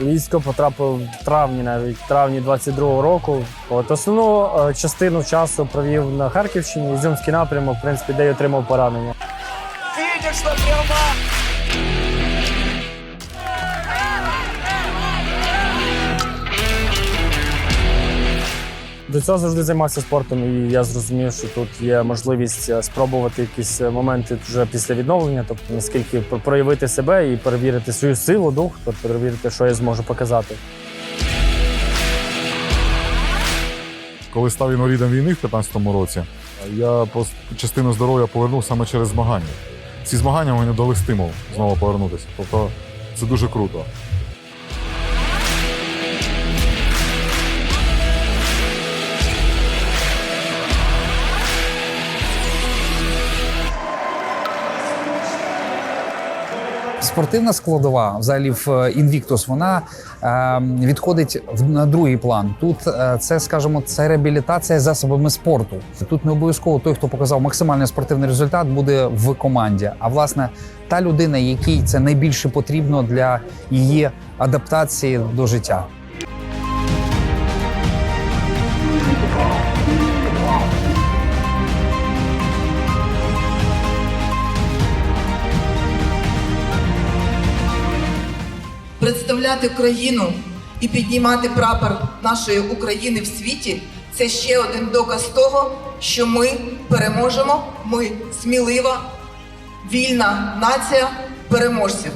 Військо потрапив в травні, навіть в травні 22-го року. От основну е, частину часу провів на Харківщині, Ізюмський напрямок, в принципі, де й отримав поранення. Финишна пряма. До цього завжди займався спортом, і я зрозумів, що тут є можливість е, спробувати якісь е, моменти вже після відновлення, тобто наскільки проявити себе і перевірити свою силу, дух, тобто перевірити, що я зможу показати. Коли став інвалідом війни в 15-му році, я частину здоров'я повернув саме через змагання. Ці змагання мені дали стимул знову повернутися. Тобто це дуже круто. Спортивна складова, взагалі в е, Invictus, вона е, відходить в- на другий план. Тут е, це, скажімо, це реабілітація засобами спорту. Тут не обов'язково той, хто показав максимальний спортивний результат, буде в команді. А власне, та людина, якій це найбільше потрібно для її адаптації до життя. Представляти країну і піднімати прапор нашої України в світі це ще один доказ того, що ми переможемо. Ми смілива, вільна нація переможців.